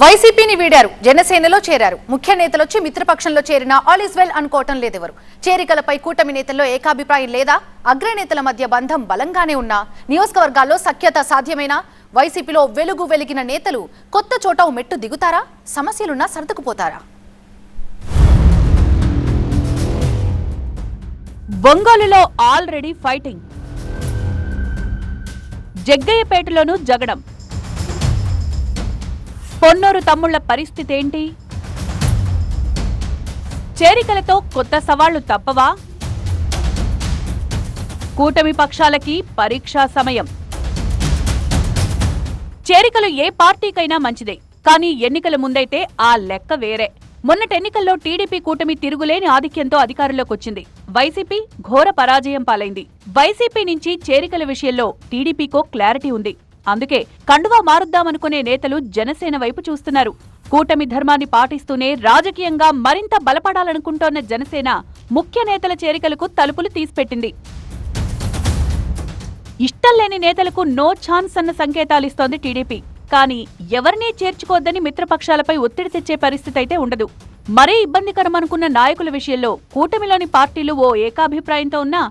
వైసీపీని వీడారు జనసేనలో చేరారు. ముఖ్య నేతలొచ్చి మిత్రపక్షంలో చేరిన ఆల్ ఇస్ వెల్ అనుకోవటం లేదెవరు. చేరికలపై కూటమి నేతల్లో ఏకాభిప్రాయం లేదా? అగ్రనేతల మధ్య బంధం బలంగానే ఉన్నా? నియోజకవర్గాల్లో సఖ్యత సాధ్యమేనా? వైసీపీలో వెలుగు వెలిగిన నేతలు కొత్త చోట మెట్టు దిగుతారా? సమస్యలున్నా సర్దుకుపోతారా? బొంగోలులో ఆల్రెడీ ఫైటింగ్. జగ్గయ్యపేటలోనూ జగడం. పొన్నూరు తమ్ముళ్ళ పరిస్థితి ఏంటి చేరికలతో కొత్త సవాళ్ళు తప్పవా? కూటమి పక్షాలకి పరీక్షా సమయం. చేరికలు ఏ పార్టీకైనా మంచిదే కానీ ఎన్నికల ముందైతే ఆ లెక్క వేరే. మొన్నటెన్నికల్లో టీడీపీ కూటమి తిరుగులేని ఆధిక్యంతో అధికారంలోకి వచ్చింది వైసీపీ ఘోర పరాజయం పాలైంది. వైసీపీ నుంచి చేరికల విషయంలో టీడీపీకో క్లారిటీ ఉంది. అందుకే కండువా మారుద్దామనుకునే నేతలు జనసేన వైపు చూస్తున్నారు. కూటమి ధర్మాన్ని పాటిస్తూనే రాజకీయంగా మరింత బలపడాలనుకుంటోన్న జనసేన ముఖ్య నేతల చేరికలకు తలుపులు తీసిపెట్టింది. ఇష్టం లేని నేతలకు నో ఛాన్స్ అన్న సంకేతాలిస్తోంది టీడీపీ. కానీ ఎవరినీ చేర్చుకోవద్దని మిత్రపక్షాలపై ఒత్తిడి తెచ్చే పరిస్థితి అయితే ఉండదు. మరీ ఇబ్బందికరమనుకున్న నాయకుల విషయంలో కూటమిలోని పార్టీలు ఓ ఏకాభిప్రాయంతో ఉన్నా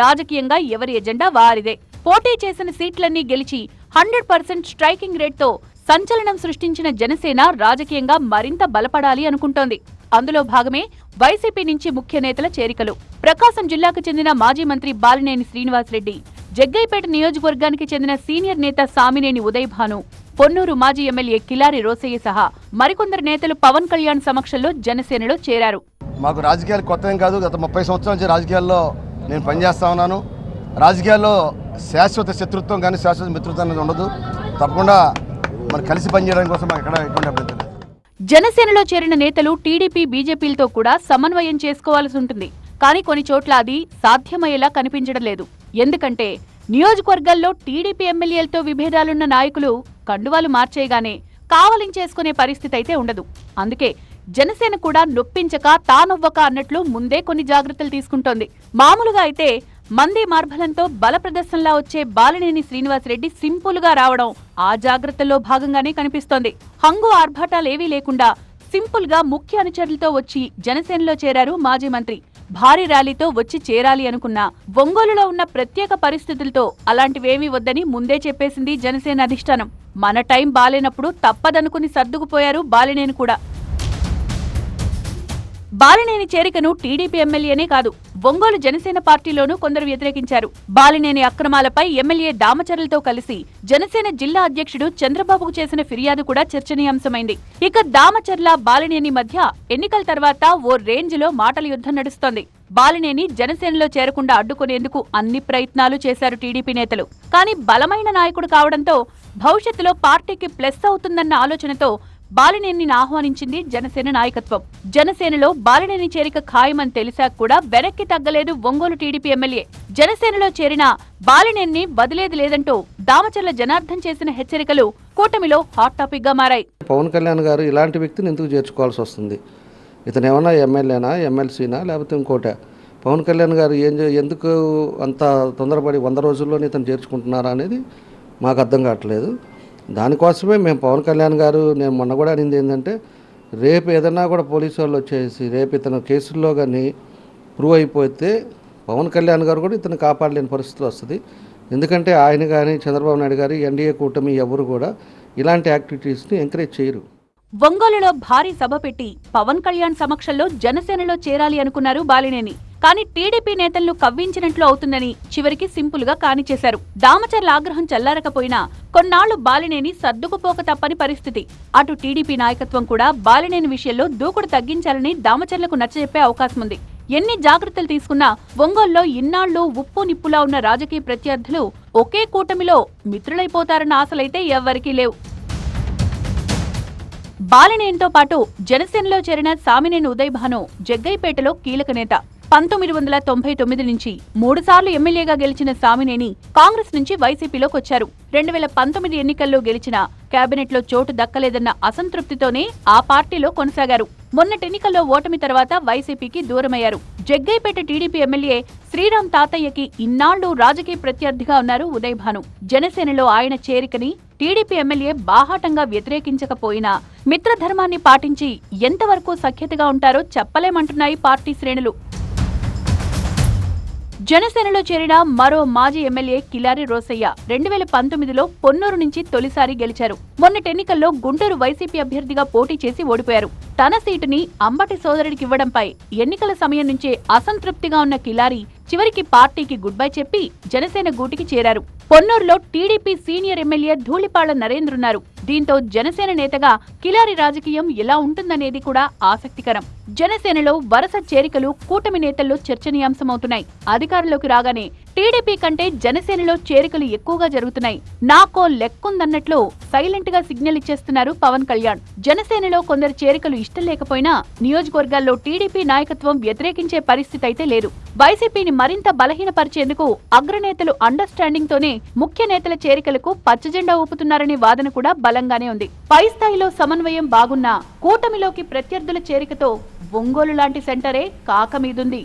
రాజకీయంగా ఎవరి ఎజెండా వారిదే. పోటీ చేసిన సీట్లన్నీ గెలిచి హండ్రెడ్ పర్సెంట్ స్ట్రైకింగ్ రేట్తో సంచలనం సృష్టించిన జనసేన రాజకీయంగా మరింత బలపడాలి అనుకుంటోంది. అందులో భాగమే వైసీపీ నుంచి ముఖ్య నేతల చేరికలు. ప్రకాశం జిల్లాకు చెందిన మాజీ మంత్రి బాలినేని శ్రీనివాసరెడ్డి జగ్గైపేట నియోజకవర్గానికి చెందిన సీనియర్ నేత సామినేని ఉదయభాను పొన్నూరు మాజీ ఎమ్మెల్యే కిలారి రోసయ్య సహా మరికొందరు నేతలు పవన్ కళ్యాణ్ సమక్షంలో జనసేనలో చేరారు. మాకు రాజకీయాలు కొత్త ఏం కాదు. గత ముప్పై సంవత్సరాల నుంచి రాజకీయాల్లో నేను పనిచేస్తా ఉన్నాను. రాజకీయాల్లో శాశ్వత శత్రుత్వం కానీ శాశ్వత మిత్రుత్వం అనేది ఉండదు. తప్పకుండా మనం కలిసి పనిచేయడం కోసం మాకు ఎక్కడ ఎటువంటి అభ్యంతరం లేదు. జనసేనలో చేరిన నేతలు టీడీపీ బీజేపీలతో కూడా సమన్వయం చేసుకోవాల్సి ఉంటుంది. కానీ కొన్ని చోట్ల అది సాధ్యమయ్యేలా కనిపించడం లేదు. ఎందుకంటే నియోజకవర్గాల్లో టీడీపీ ఎమ్మెల్యేలతో విభేదాలున్న నాయకులు కండువాలు మార్చేయగానే కావలించేసుకునే పరిస్థితి అయితే ఉండదు. అందుకే జనసేన కూడా నొప్పించక తానొవ్వక అన్నట్లు ముందే కొన్ని జాగ్రత్తలు తీసుకుంటోంది. మామూలుగా అయితే మందే మార్బలంతో బల ప్రదర్శనలా వచ్చే బాలినేని శ్రీనివాసరెడ్డి సింపుల్గా రావడం ఆ జాగ్రత్తల్లో భాగంగానే కనిపిస్తోంది. హంగు ఆర్భాటాలేవీ లేకుండా సింపుల్గా ముఖ్య అనుచరులతో వచ్చి జనసేనలో చేరారు మాజీ మంత్రి. భారీ ర్యాలీతో వచ్చి చేరాలి అనుకున్నా ఒంగోలులో ఉన్న ప్రత్యేక పరిస్థితులతో అలాంటివేమీ వద్దని ముందే చెప్పేసింది జనసేన అధిష్టానం. మన టైం బాలేనప్పుడు తప్పదనుకుని సర్దుకుపోయారు బాలినేని కూడా. బాలినేని చేరికను టీడీపీ ఎమ్మెల్యేనే కాదు ఒంగోలు జనసేన పార్టీలోనూ కొందరు వ్యతిరేకించారు. బాలినేని అక్రమాలపై ఎమ్మెల్యే దామచర్లతో కలిసి జనసేన జిల్లా అధ్యక్షుడు చంద్రబాబుకు చేసిన ఫిర్యాదు కూడా చర్చనీయాంశమైంది. ఇక దామచర్ల బాలినేని మధ్య ఎన్నికల తర్వాత ఓ రేంజ్లో మాటల యుద్ధం నడుస్తోంది. బాలినేని జనసేనలో చేరకుండా అడ్డుకునేందుకు అన్ని ప్రయత్నాలు చేశారు టీడీపీ నేతలు. కానీ బలమైన నాయకుడు కావడంతో భవిష్యత్తులో పార్టీకి ప్లస్ అవుతుందన్న ఆలోచనతో బాలినేనిని ఆహ్వానించింది జనసేన నాయకత్వం. జనసేనలో బాలినేని చేరిక ఖాయమని తెలిసాక కూడా వెనక్కి తగ్గలేదు ఒంగోలు టీడీపీ ఎమ్మెల్యే. జనసేనలో చేరిన బాలినేని వదిలేది లేదంటూ దామచర్ల జనార్దన్ చేసిన హెచ్చరికలు కూటమిలో హాట్ టాపిక్గా మారాయి. పవన్ కళ్యాణ్ గారు ఇలాంటి వ్యక్తిని ఎందుకు చేర్చుకోవాల్సి వస్తుంది? ఇతను ఏమన్నా ఎమ్మెల్యేనా ఎమ్మెల్సీనా లేకపోతే ఇంకోట? పవన్ కళ్యాణ్ గారు ఏం చే- ఎందుకు అంత తొందరపడి వంద రోజుల్లోనే ఇతను చేర్చుకుంటున్నారా అనేది మాకు అర్థం కావట్లేదు. దానికోసమే మేము పవన్ కళ్యాణ్ గారు నేను మొన్న కూడా అనింది ఏంటంటే రేపు ఏదన్నా కూడా పోలీసు వాళ్ళు వచ్చేసి రేపు ఇతను కేసుల్లో కానీ ప్రూవ్ అయిపోతే పవన్ కళ్యాణ్ గారు కూడా ఇతను కాపాడలేని పరిస్థితి వస్తుంది. ఎందుకంటే ఆయన కానీ చంద్రబాబు నాయుడు గారు ఎన్డీఏ కూటమి ఎవరు కూడా ఇలాంటి యాక్టివిటీస్ని ఎంకరేజ్ చేయరు. ఒంగోలులో భారీ సభ పెట్టి పవన్ కళ్యాణ్ సమక్షంలో జనసేనలో చేరాలి అనుకున్నారు బాలినేని. కానీ టీడీపీ నేతలను కవ్వించినట్లు అవుతుందని చివరికి సింపుల్గా కానిచేశారు. దామచర్ల ఆగ్రహం చల్లారకపోయినా కొన్నాళ్ళు బాలినేని సర్దుకుపోక తప్పని పరిస్థితి. అటు టీడీపీ నాయకత్వం కూడా బాలినేని విషయంలో దూకుడు తగ్గించాలని దామచర్లకు నచ్చజెప్పే అవకాశం ఉంది. ఎన్ని జాగ్రత్తలు తీసుకున్నా ఒంగోల్లో ఇన్నాళ్ళు ఉప్పు నిప్పులా ఉన్న రాజకీయ ప్రత్యర్థులు ఒకే కూటమిలో మిత్రులైపోతారన్న ఆశలైతే ఎవ్వరికీ లేవు. బాలినేనితో పాటు జనసేనలో చేరిన సామినేని ఉదయ్ భాను జగ్గైపేటలో కీలక నేత. పంతొమ్మిది వందల తొంభై తొమ్మిది నుంచి మూడుసార్లు ఎమ్మెల్యేగా గెలిచిన సామినేని కాంగ్రెస్ నుంచి వైసీపీలోకి వచ్చారు. రెండు వేల పంతొమ్మిది ఎన్నికల్లో గెలిచిన కేబినెట్లో చోటు దక్కలేదన్న అసంతృప్తితోనే ఆ పార్టీలో కొనసాగారు. మొన్నటి ఎన్నికల్లో ఓటమి తర్వాత వైసీపీకి దూరమయ్యారు. జగ్గైపేట టీడీపీ ఎమ్మెల్యే శ్రీరామ్ తాతయ్యకి ఇన్నాళ్ళు రాజకీయ ప్రత్యర్థిగా ఉన్నారు ఉదయ్ భాను జనసేనలో ఆయన చేరికని టీడీపీ ఎమ్మెల్యే బాహాటంగా వ్యతిరేకించకపోయినా మిత్రధర్మాన్ని పాటించి ఎంతవరకు సఖ్యతగా ఉంటారో చెప్పలేమంటున్నాయి పార్టీ శ్రేణులు. జనసేనలో చేరిన మరో మాజీ ఎమ్మెల్యే కిలారి రోసయ్య రెండు వేల పంతొమ్మిదిలో పొన్నూరు నుంచి తొలిసారి గెలిచారు. మొన్నటి ఎన్నికల్లో గుంటూరు వైసీపీ అభ్యర్థిగా పోటీ చేసి ఓడిపోయారు. తన సీటుని అంబటి సోదరుడికి ఇవ్వడంపై ఎన్నికల సమయం నుంచే అసంతృప్తిగా ఉన్న కిలారి చివరికి పార్టీకి గుడ్ బై చెప్పి జనసేన గూటికి చేరారు. పొన్నూరులో TDP senior MLA Dhulipalla Narendra ఉన్నారు దీంతో జనసేన నేతగా కిలారి రాజకీయం ఎలా ఉంటుందనేది కూడా ఆసక్తికరం. జనసేనలో వరుస చేరికలు కూటమి నేతల్లో చర్చనీయాంశమవుతున్నాయి. అధికారంలోకి రాగానే టీడీపీ కంటే జనసేనలో చేరికలు ఎక్కువగా జరుగుతున్నాయి. నాకో లెక్కుందన్నట్లు సైలెంట్గా సిగ్నల్ ఇచ్చేస్తున్నారు పవన్ కళ్యాణ్. జనసేనలో కొందరు చేరికలు ఇష్టం లేకపోయినా నియోజకవర్గాల్లో టీడీపీ నాయకత్వం వ్యతిరేకించే పరిస్థితి అయితే లేదు. వైసీపీని మరింత బలహీనపరిచేందుకు అగ్రనేతలు అండర్స్టాండింగ్ తోనే ముఖ్య నేతల చేరికలకు పచ్చజెండా ఊపుతున్నారనే వాదన కూడా బలంగానే ఉంది. పై స్థాయిలో సమన్వయం బాగున్నా కూటమిలోకి ప్రత్యర్థుల చేరికతో ఒంగోలు లాంటి సెంటరే కాకమీదుంది.